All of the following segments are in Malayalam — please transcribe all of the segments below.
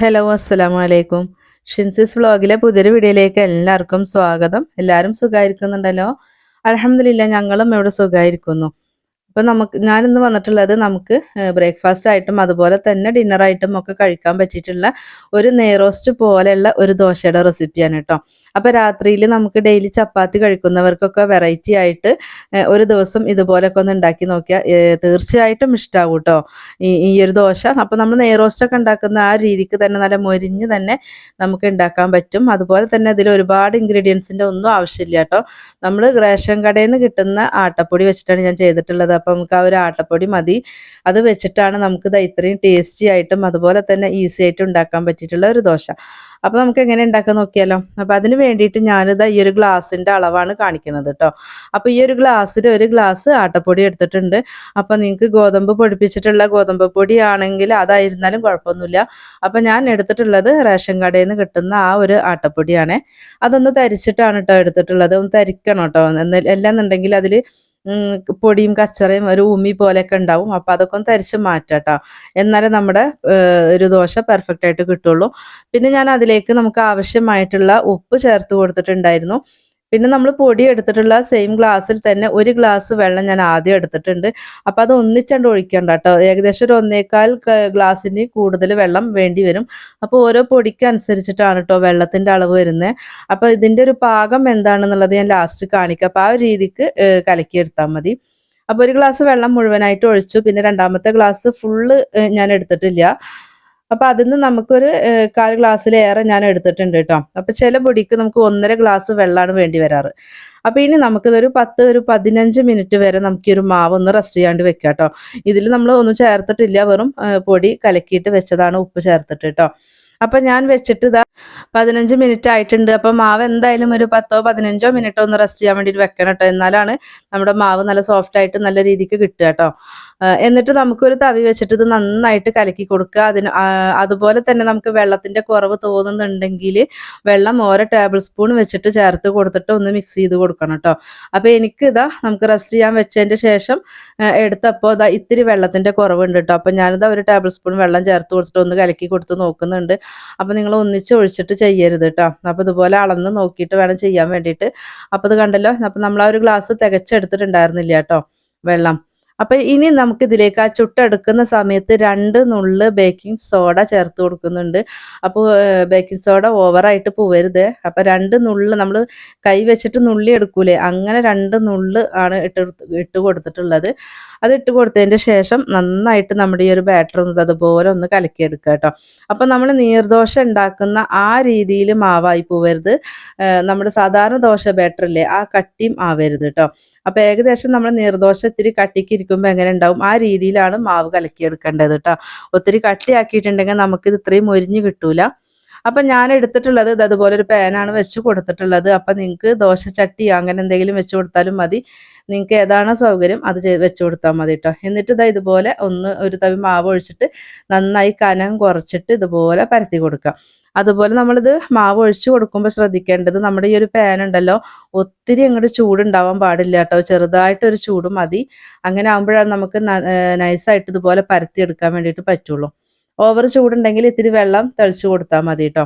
ഹലോ അസ്സലാമു അലൈക്കും ഷിൻസിസ് വ്ളോഗിലെ പുതിയൊരു വീഡിയോയിലേക്ക് എല്ലാവർക്കും സ്വാഗതം. എല്ലാവരും സുഖമായിരിക്കുന്നുണ്ടല്ലോ? അലഹമില്ല ഞങ്ങളും ഇവിടെ സുഖമായിരിക്കുന്നു. അപ്പോൾ നമുക്ക് ഞാനിന്ന് വന്നിട്ടുള്ളത് നമുക്ക് ബ്രേക്ക്ഫാസ്റ്റ് ആയിട്ടും അതുപോലെ തന്നെ ഡിന്നറായിട്ടും ഒക്കെ കഴിക്കാൻ പറ്റിയിട്ടുള്ള ഒരു നെയ്റോസ്റ്റ് പോലെയുള്ള ഒരു ദോശയുടെ റെസിപ്പിയാണ് കേട്ടോ. അപ്പോൾ രാത്രിയിൽ നമുക്ക് ഡെയിലി ചപ്പാത്തി കഴിക്കുന്നവർക്കൊക്കെ വെറൈറ്റി ആയിട്ട് ഒരു ദിവസം ഇതുപോലൊക്കെ ഒന്ന് ഉണ്ടാക്കി നോക്കിയാൽ തീർച്ചയായിട്ടും ഇഷ്ടാവും കേട്ടോ. ഈ ഒരു ദോശ. അപ്പോൾ നമ്മൾ നെയ്റോസ്റ്റ് ഒക്കെ ഉണ്ടാക്കുന്ന ആ രീതിക്ക് തന്നെ നല്ല മൊരിഞ്ഞ് തന്നെ നമുക്ക് ഉണ്ടാക്കാൻ പറ്റും. അതുപോലെ തന്നെ അതിൽ ഒരുപാട് ഇൻഗ്രീഡിയൻസിന്റെ ഒന്നും ആവശ്യമില്ല കേട്ടോ. നമ്മൾ റേഷൻ കടയിൽ നിന്ന് കിട്ടുന്ന ആട്ടപ്പൊടി വെച്ചിട്ടാണ് ഞാൻ ചെയ്തിട്ടുള്ളത്. അപ്പോൾ നമുക്ക് ആ ഒരു ആട്ടപ്പൊടി മതി. അത് വെച്ചിട്ടാണ് നമുക്ക് ഇത് ഇത്രയും ടേസ്റ്റി ആയിട്ടും അതുപോലെ തന്നെ ഈസി ആയിട്ട് ഉണ്ടാക്കാൻ പറ്റിയിട്ടുള്ള ഒരു ദോശ. അപ്പോൾ നമുക്ക് എങ്ങനെ ഉണ്ടാക്കാൻ നോക്കിയാലോ? അപ്പോൾ അതിന് വേണ്ടിയിട്ട് ഞാനിത് ഈ ഒരു ഗ്ലാസിന്റെ അളവാണ് കാണിക്കുന്നത് കേട്ടോ അപ്പോൾ ഈ ഒരു ഗ്ലാസ്സിൽ ഒരു ഗ്ലാസ് ആട്ടപ്പൊടി എടുത്തിട്ടുണ്ട്. അപ്പോൾ നിങ്ങൾക്ക് ഗോതമ്പ് പൊടിപ്പിച്ചിട്ടുള്ള ഗോതമ്പ് പൊടി ആണെങ്കിൽ അതായിരുന്നാലും കുഴപ്പമൊന്നുമില്ല. അപ്പോൾ ഞാൻ എടുത്തിട്ടുള്ളത് റേഷൻ കടയിൽ നിന്ന് കിട്ടുന്ന ആ ഒരു ആട്ടപ്പൊടിയാണ്. അതൊന്ന് തരിച്ചിട്ടാണ് കേട്ടോ എടുത്തിട്ടുള്ളത്. ഒന്ന് തരിക്കണം കേട്ടോ എന്ന് എല്ലാന്നുണ്ടെങ്കിൽ അതിൽ പൊടിയും കച്ചറയും ഒരു ഉമ്മി പോലെയൊക്കെ ഉണ്ടാവും. അപ്പോൾ അതൊക്കെ ഒന്ന് തരിച്ച് മാറ്റാം എന്നാലേ നമ്മുടെ ഒരു ദോശ പെർഫെക്റ്റ് ആയിട്ട് കിട്ടുള്ളൂ. പിന്നെ ഞാൻ അതിലേക്ക് നമുക്ക് ആവശ്യമായിട്ടുള്ള ഉപ്പ് ചേർത്ത് കൊടുത്തിട്ടുണ്ടായിരുന്നു. പിന്നെ നമ്മൾ പൊടി എടുത്തിട്ടുള്ള സെയിം ഗ്ലാസ്സിൽ തന്നെ ഒരു ഗ്ലാസ് വെള്ളം ഞാൻ ആദ്യം എടുത്തിട്ടുണ്ട്. അപ്പോൾ അത് ഒന്നിച്ചണ്ട് ഒഴിക്കണ്ട കേട്ടോ ഏകദേശം ഒരു ഒന്നേക്കാൽ ഗ്ലാസ്സിന് കൂടുതൽ വെള്ളം വേണ്ടി വരും. അപ്പോൾ ഓരോ പൊടിക്ക് അനുസരിച്ചിട്ടാണ് കേട്ടോ വെള്ളത്തിന്റെ അളവ് വരുന്നത് അപ്പോൾ ഇതിന്റെ ഒരു പാകം എന്താണെന്നുള്ളത് ഞാൻ ലാസ്റ്റ് കാണിക്കാം. അപ്പോൾ ആ ഒരു രീതിക്ക് കലക്കിയെടുത്താൽ മതി. അപ്പോൾ ഒരു ഗ്ലാസ് വെള്ളം മുഴുവനായിട്ട് ഒഴിച്ചു. പിന്നെ രണ്ടാമത്തെ ഗ്ലാസ് ഫുള്ള് ഞാൻ എടുത്തിട്ടില്ല. അപ്പോൾ അതിന് നമുക്കൊരു ഏഹ്, കാൽ ഗ്ലാസ്സിലേറെ ഞാൻ എടുത്തിട്ടുണ്ട് കേട്ടോ അപ്പോൾ ചില പൊടിക്ക് നമുക്ക് ഒന്നര ഗ്ലാസ് വെള്ളമാണ് വേണ്ടി വരാറ്. അപ്പോൾ ഇനി നമുക്കിതൊരു പത്ത് ഒരു പതിനഞ്ച് മിനിറ്റ് വരെ നമുക്ക് ഈ ഒരു മാവ് ഒന്ന് റെസ്റ്റ് ചെയ്യാണ്ട് വെക്കാം കേട്ടോ ഇതിൽ നമ്മൾ ഒന്നും ചേർത്തിട്ടില്ല വെറും പൊടി കലക്കിയിട്ട് വെച്ചതാണ് ഉപ്പ് ചേർത്തിട്ട് കേട്ടോ അപ്പം ഞാൻ വെച്ചിട്ട് ഇതാ പതിനഞ്ച് മിനിറ്റ് ആയിട്ടുണ്ട്. അപ്പം മാവ് എന്തായാലും ഒരു പത്തോ പതിനഞ്ചോ മിനിറ്റോ ഒന്ന് റെസ്റ്റ് ചെയ്യാൻ വേണ്ടിയിട്ട് വെക്കണം കേട്ടോ എന്നാലാണ് നമ്മുടെ മാവ് നല്ല സോഫ്റ്റ് ആയിട്ട് നല്ല രീതിക്ക് കിട്ടുക കേട്ടോ എന്നിട്ട് നമുക്കൊരു തവി വെച്ചിട്ട് ഇത് നന്നായിട്ട് കലക്കി കൊടുക്കുക. അതിന് അതുപോലെ തന്നെ നമുക്ക് വെള്ളത്തിന്റെ കുറവ് തോന്നുന്നുണ്ടെങ്കിൽ വെള്ളം ഓരോ ടേബിൾ സ്പൂൺ വെച്ചിട്ട് ചേർത്ത് കൊടുത്തിട്ട് ഒന്ന് മിക്സ് ചെയ്ത് കൊടുക്കണം കേട്ടോ. അപ്പോൾ എനിക്ക് ഇതാ നമുക്ക് റെസ്റ്റ് ചെയ്യാൻ വെച്ചതിന്റെ ശേഷം എടുത്തപ്പോ എടുത്തപ്പോൾ ഇതാ ഇത്തിരി വെള്ളത്തിന്റെ കുറവുണ്ട് കേട്ടോ. അപ്പോൾ ഞാനിതാ ഒരു ടേബിൾ സ്പൂൺ വെള്ളം ചേർത്ത് കൊടുത്തിട്ട് ഒന്ന് കലക്കി കൊടുത്ത് നോക്കുന്നുണ്ട്. അപ്പോൾ നിങ്ങൾ ഒന്നിച്ച് ഒഴിച്ചിട്ട് ചെയ്യരുത് കേട്ടോ. അപ്പോൾ ഇതുപോലെ അളന്ന് നോക്കിയിട്ട് വേണം ചെയ്യാൻ വേണ്ടിയിട്ട്. അപ്പോൾ ഇത് കണ്ടല്ലോ അപ്പോൾ നമ്മൾ ആ ഒരു ഗ്ലാസ് തികച്ചെടുത്തിട്ടുണ്ടായിരുന്നില്ല കേട്ടോ വെള്ളം. അപ്പോൾ ഇനി നമുക്ക് ഇതിലേക്ക് ആ ചുട്ടെടുക്കുന്ന സമയത്ത് രണ്ട് നുള്ള് ബേക്കിംഗ് സോഡ ചേർത്ത് കൊടുക്കുന്നുണ്ട്. അപ്പോൾ ബേക്കിംഗ് സോഡ ഓവറായിട്ട് പോവരുത്. അപ്പോൾ രണ്ട് നുള്ള് നമ്മൾ കൈ വെച്ചിട്ട് നുള്ളി എടുക്കൂലേ? അങ്ങനെ രണ്ട് നുള്ള് ആണ് ഇട്ട് ഇട്ട് കൊടുത്തിട്ടുള്ളത്. അത് ഇട്ട് കൊടുത്തതിന്റെ ശേഷം നന്നായിട്ട് നമ്മുടെ ഈ ഒരു ബാറ്റർ ഒന്ന് അതുപോലെ ഒന്ന് കലക്കിയെടുക്കുക കേട്ടോ. അപ്പം നമ്മൾ നീർദോശ ഉണ്ടാക്കുന്ന ആ രീതിയിൽ മാവായി പോവരുത്. നമ്മുടെ സാധാരണ ദോശ ബാറ്ററില്ലേ ആ കട്ടിയും ആവരുത് കേട്ടോ. അപ്പോൾ ഏകദേശം നമ്മൾ നീർദോശ ഇത്തിരി കട്ടിക്ക് ഇരിക്കുമ്പോൾ എങ്ങനെ ഉണ്ടാവും ആ രീതിയിലാണ് മാവ് കലക്കിയെടുക്കേണ്ടത് കേട്ടോ. ഒത്തിരി കട്ടിയാക്കിയിട്ടുണ്ടെങ്കിൽ നമുക്കിത് ഇത്രയും മൊരിഞ്ഞ് കിട്ടൂല. അപ്പം ഞാൻ എടുത്തിട്ടുള്ളത് ഇത് അതുപോലെ ഒരു പാനാണ് വെച്ച് കൊടുത്തിട്ടുള്ളത്. അപ്പം നിങ്ങൾക്ക് ദോശ ചട്ടി അങ്ങനെ എന്തെങ്കിലും വെച്ച് കൊടുത്താലും മതി. നിങ്ങൾക്ക് ഏതാണോ സൗകര്യം അത് വെച്ച് കൊടുത്താൽ മതി കേട്ടോ എന്നിട്ട് ഇതാ ഇതുപോലെ ഒന്ന് ഒരു തവി മാവ് ഒഴിച്ചിട്ട് നന്നായി കനം കുറച്ചിട്ട് ഇതുപോലെ പരത്തി കൊടുക്കാം. അതുപോലെ നമ്മളിത് മാവ് ഒഴിച്ചു കൊടുക്കുമ്പോൾ ശ്രദ്ധിക്കേണ്ടത് നമ്മുടെ ഈ ഒരു പാൻ ഉണ്ടല്ലോ ഒത്തിരി അങ്ങോട്ട് ചൂടുണ്ടാവാൻ പാടില്ല കേട്ടോ ചെറുതായിട്ടൊരു ചൂട് മതി. അങ്ങനെ ആകുമ്പോഴാണ് നമുക്ക് നൈസായിട്ട് ഇതുപോലെ പരത്തി എടുക്കാൻ വേണ്ടിയിട്ട് പറ്റുള്ളൂ. ഓവർ ചൂടുണ്ടെങ്കിൽ ഇത്തിരി വെള്ളം തളിച്ചു കൊടുത്താൽ മതി കേട്ടോ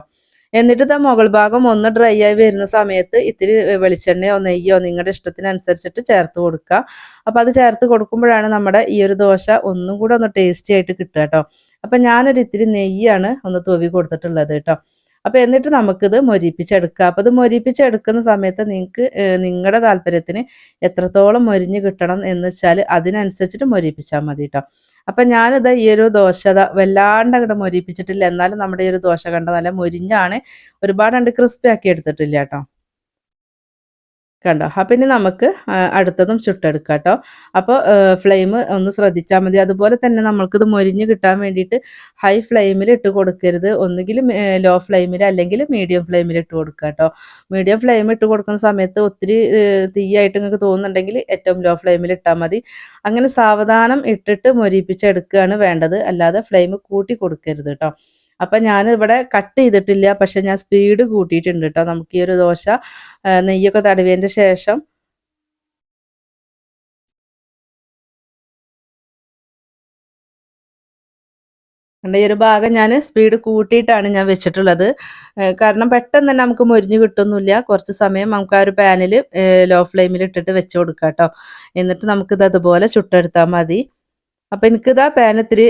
എന്നിട്ട് ഇതാ മുകൾ ഭാഗം ഒന്ന് ഡ്രൈ ആയി വരുന്ന സമയത്ത് ഇത്തിരി വെളിച്ചെണ്ണയോ നെയ്യോ നിങ്ങളുടെ ഇഷ്ടത്തിനനുസരിച്ചിട്ട് ചേർത്ത് കൊടുക്കുക അപ്പം അത് ചേർത്ത് കൊടുക്കുമ്പോഴാണ് നമ്മുടെ ഈ ഒരു ദോശ ഒന്നും കൂടെ ഒന്ന് ടേസ്റ്റി ആയിട്ട് കിട്ടുക കേട്ടോ അപ്പം ഞാനൊരു ഇത്തിരി നെയ്യാണ് ഒന്ന് തൂവി കൊടുത്തിട്ടുള്ളത് കേട്ടോ അപ്പം എന്നിട്ട് നമുക്കിത് മൊരിപ്പിച്ചെടുക്കുക അപ്പം ഇത് മൊരിപ്പിച്ചെടുക്കുന്ന സമയത്ത് നിങ്ങൾക്ക് നിങ്ങളുടെ താല്പര്യത്തിന് എത്രത്തോളം മൊരിഞ്ഞ് കിട്ടണം എന്ന് വെച്ചാൽ അതിനനുസരിച്ചിട്ട് മൊരിപ്പിച്ചാൽ മതി കേട്ടോ അപ്പം ഞാനിത് ഈ ഒരു ദോശ വല്ലാണ്ട് അങ്ങോട്ട് മൊരിപ്പിച്ചിട്ടില്ല എന്നാലും നമ്മുടെ ഈ ഒരു ദോശ കണ്ട നല്ല മൊരിഞ്ഞാണ്. ഒരുപാട് കണ്ട് ക്രിസ്പി ആക്കി എടുത്തിട്ടില്ല കേട്ടോ. കണ്ടോ? അപ്പം ഇനി നമുക്ക് അടുത്തതും ചുട്ടെടുക്കാം കേട്ടോ അപ്പോൾ ഫ്ലെയിം ഒന്ന് ശ്രദ്ധിച്ചാൽ മതി. അതുപോലെ തന്നെ നമ്മൾക്കിത് മൊരിഞ്ഞ് കിട്ടാൻ വേണ്ടിയിട്ട് ഹൈ ഫ്ലെയിമിൽ ഇട്ട് കൊടുക്കരുത്. ഒന്നുകിൽ ലോ ഫ്ലെയിമിൽ അല്ലെങ്കിൽ മീഡിയം ഫ്ലെയിമിൽ ഇട്ട് കൊടുക്കുക കേട്ടോ മീഡിയം ഫ്ലെയിം ഇട്ട് കൊടുക്കുന്ന സമയത്ത് ഒത്തിരി തീയായിട്ട് നിങ്ങൾക്ക് തോന്നുന്നുണ്ടെങ്കിൽ ഏറ്റവും ലോ ഫ്ലെയിമിൽ ഇട്ടാൽ മതി. അങ്ങനെ സാവധാനം ഇട്ടിട്ട് മൊരിപ്പിച്ചെടുക്കുകയാണ് വേണ്ടത്. അല്ലാതെ ഫ്ലെയിം കൂട്ടി കൊടുക്കരുത് കേട്ടോ. അപ്പം ഇവിടെ കട്ട് ചെയ്തിട്ടില്ല. പക്ഷെ ഞാൻ സ്പീഡ് കൂട്ടിയിട്ടുണ്ട് കേട്ടോ നമുക്ക് ഈ ഒരു ദോശ നെയ്യൊക്കെ തടവിയതിന്റെ ശേഷം കണ്ട ഈ ഒരു ഭാഗം ഞാൻ സ്പീഡ് കൂട്ടിയിട്ടാണ് ഞാൻ വെച്ചിട്ടുള്ളത്. കാരണം പെട്ടെന്ന് തന്നെ നമുക്ക് മുരിഞ്ഞ് കിട്ടുന്നില്ല. കുറച്ച് സമയം നമുക്ക് ആ ഒരു പാനിൽ ലോ ഫ്ലെയിമിൽ ഇട്ടിട്ട് വെച്ച് കൊടുക്കാം കേട്ടോ എന്നിട്ട് നമുക്കിത് അതുപോലെ ചുട്ടെടുത്താൽ മതി. അപ്പം എനിക്കിതാ പാനത്തിരി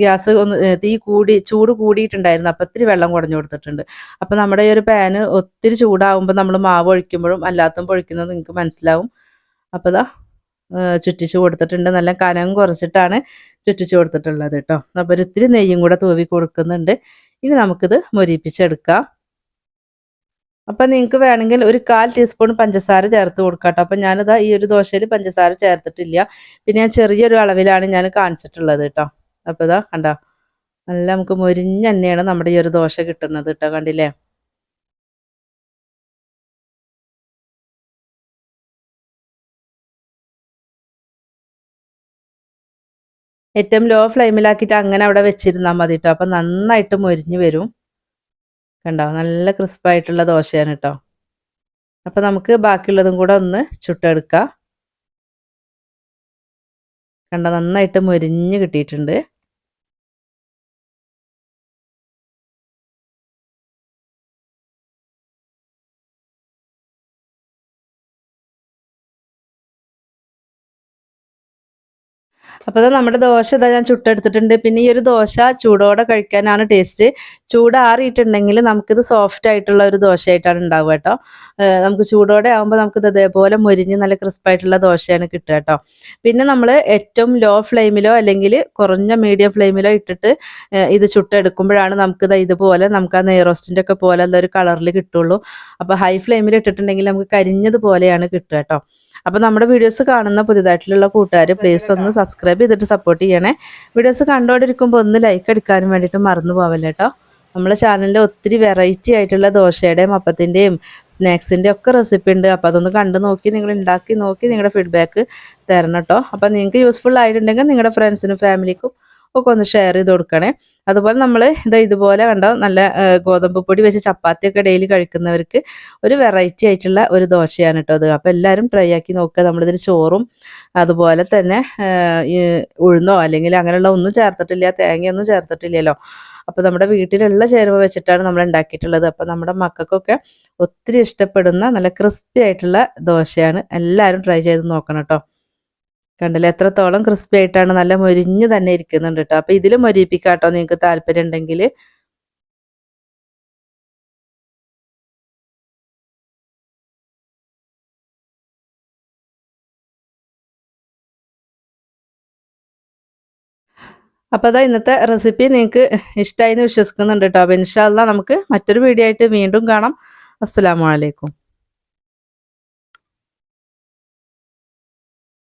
ഗ്യാസ് ഒന്ന് തീ കൂടി ചൂട് കൂടിയിട്ടുണ്ടായിരുന്നു. അപ്പം ഇത്തിരി വെള്ളം കുടഞ്ഞു കൊടുത്തിട്ടുണ്ട്. അപ്പം നമ്മുടെ ഈ ഒരു പാന് ഒത്തിരി ചൂടാവുമ്പോൾ നമ്മൾ മാവ് ഒഴിക്കുമ്പോഴും അല്ലാത്തും ഒഴിക്കുന്നത് നിങ്ങൾക്ക് മനസ്സിലാവും. അപ്പോൾ ഇതാ ചുറ്റിച്ചു ചുറ്റിച്ച് കൊടുത്തിട്ടുണ്ട്. നല്ല കനം കുറച്ചിട്ടാണ് ചുറ്റിച്ചു കൊടുത്തിട്ടുള്ളത് കേട്ടോ. അപ്പോൾ ഒരിത്തിരി നെയ്യും കൂടെ തൂവി കൊടുക്കുന്നുണ്ട്. ഇനി നമുക്കിത് മൊരിപ്പിച്ചെടുക്കാം. അപ്പം നിങ്ങൾക്ക് വേണമെങ്കിൽ ഒരു കാൽ ടീസ്പൂൺ പഞ്ചസാര ചേർത്ത് കൊടുക്കാം കേട്ടോ അപ്പം ഞാനിതാ ഈ ഒരു ദോശയിൽ പഞ്ചസാര ചേർത്തിട്ടില്ല. പിന്നെ ഞാൻ ചെറിയൊരു അളവിലാണ് ഞാൻ കാണിച്ചിട്ടുള്ളത് കേട്ടോ അപ്പോൾ ഇതാ കണ്ടോ നല്ല നമുക്ക് മൊരിഞ്ഞ തന്നെയാണ് നമ്മുടെ ഈ ഒരു ദോശ കിട്ടുന്നത് കേട്ടോ കണ്ടില്ലേ? ഏറ്റവും ലോ ഫ്ലെയിമിലാക്കിയിട്ട് അങ്ങനെ അവിടെ വെച്ചിരുന്നാൽ മതി കേട്ടോ അപ്പം നന്നായിട്ട് മൊരിഞ്ഞ് വരും. കണ്ടോ? നല്ല ക്രിസ്പായിട്ടുള്ള ദോശയാണ് കേട്ടോ അപ്പം നമുക്ക് ബാക്കിയുള്ളതും കൂടെ ഒന്ന് ചുട്ടെടുക്കാം. കണ്ടോ? നന്നായിട്ട് മൊരിഞ്ഞ് കിട്ടിയിട്ടുണ്ട്. അപ്പോൾ നമ്മുടെ ദോശ ഇതാ ഞാൻ ചുട്ടെടുത്തിട്ടുണ്ട്. പിന്നെ ഈ ഒരു ദോശ ചൂടോടെ കഴിക്കാനാണ് ടേസ്റ്റ് ചൂടാറിയിട്ടുണ്ടെങ്കിൽ നമുക്കിത് സോഫ്റ്റ് ആയിട്ടുള്ള ഒരു ദോശയായിട്ടാണ് ഉണ്ടാവുക കേട്ടോ. നമുക്ക് ചൂടോടെ ആകുമ്പോൾ നമുക്കിത് ഇതേപോലെ മുരിഞ്ഞ് നല്ല ക്രിസ്പായിട്ടുള്ള ദോശയാണ് കിട്ടുക കേട്ടോ. പിന്നെ നമ്മൾ ഏറ്റവും ലോ ഫ്ലെയിമിലോ അല്ലെങ്കിൽ കുറഞ്ഞ മീഡിയം ഫ്ലെയിമിലോ ഇട്ടിട്ട് ഇത് ചുട്ടെടുക്കുമ്പോഴാണ് നമുക്കിത് ഇതുപോലെ നമുക്ക് ആ നെയ്റോസ്റ്റിന്റെ ഒക്കെ പോലെ ഉള്ളൊരു കളറിൽ കിട്ടുള്ളൂ. അപ്പോൾ ഹൈ ഫ്ലെയിമിൽ ഇട്ടിട്ടുണ്ടെങ്കിൽ നമുക്ക് കരിഞ്ഞതുപോലെയാണ് കിട്ടുക കേട്ടോ. അപ്പോൾ നമ്മുടെ വീഡിയോസ് കാണുന്ന പുതിയതായിട്ടുള്ള കൂട്ടുകാർ പ്ലീസ് ഒന്ന് സബ്സ്ക്രൈബ് ചെയ്തിട്ട് സപ്പോർട്ട് ചെയ്യണേ. വീഡിയോസ് കണ്ടുകൊണ്ടിരിക്കുമ്പോൾ ഒന്ന് ലൈക്ക് അടിക്കാനും വേണ്ടിയിട്ട് മറന്നു പോവല്ലേ കേട്ടോ നമ്മുടെ ചാനലിൽ ഒത്തിരി വെറൈറ്റി ആയിട്ടുള്ള ദോശയുടെയും അപ്പത്തിന്റെയും സ്നാക്സിന്റെയും ഒക്കെ റെസിപ്പി ഉണ്ട്. അപ്പോൾ അതൊന്ന് കണ്ടു നോക്കി നിങ്ങൾ ഉണ്ടാക്കി നോക്കി നിങ്ങളുടെ ഫീഡ്ബാക്ക് തരണം കേട്ടോ അപ്പോൾ നിങ്ങൾക്ക് യൂസ്ഫുൾ ആയിട്ടുണ്ടെങ്കിൽ നിങ്ങളുടെ ഫ്രണ്ട്സിനും ഫാമിലിക്കും ഒക്കെ ഒന്ന് ഷെയർ ചെയ്ത് കൊടുക്കണേ. അതുപോലെ നമ്മൾ ഇതാ ഇതുപോലെ കണ്ടോ നല്ല ഗോതമ്പ് പൊടി വെച്ച് ചപ്പാത്തിയൊക്കെ ഡെയിലി കഴിക്കുന്നവർക്ക് ഒരു വെറൈറ്റി ആയിട്ടുള്ള ഒരു ദോശയാണ് കേട്ടോ അത് അപ്പോൾ എല്ലാവരും ട്രൈ ആക്കി നോക്കുക. നമ്മളിതിൽ ചോറും അതുപോലെ തന്നെ ഉഴുന്നോ അല്ലെങ്കിൽ അങ്ങനെയുള്ള ഒന്നും ചേർത്തിട്ടില്ല തേങ്ങയൊന്നും ചേർത്തിട്ടില്ലല്ലോ. അപ്പോൾ നമ്മുടെ വീട്ടിലുള്ള ചേരുവ വെച്ചിട്ടാണ് നമ്മൾ ഉണ്ടാക്കിയിട്ടുള്ളത്. അപ്പോൾ നമ്മുടെ മക്കൾക്കൊക്കെ ഒത്തിരി ഇഷ്ടപ്പെടുന്ന നല്ല ക്രിസ്പി ആയിട്ടുള്ള ദോശയാണ് എല്ലാവരും ട്രൈ ചെയ്ത് നോക്കണം കേട്ടോ കണ്ടില്ലേ? എത്രത്തോളം ക്രിസ്പി ആയിട്ടാണ് നല്ല മൊരിഞ്ഞ് തന്നെ ഇരിക്കുന്നുണ്ട് കേട്ടോ അപ്പോൾ ഇതിലും മൊരിപ്പിക്കാം കേട്ടോ നിങ്ങൾക്ക് താല്പര്യം ഉണ്ടെങ്കിൽ. അപ്പോൾ അതാ ഇന്നത്തെ റെസിപ്പി നിങ്ങൾക്ക് ഇഷ്ടമായി എന്ന് വിശ്വസിക്കുന്നുണ്ട് കേട്ടോ അപ്പോൾ ഇൻഷാല്ല നമുക്ക് മറ്റൊരു വീഡിയോ ആയിട്ട് വീണ്ടും കാണാം. അസ്സലാമു അലൈക്കും.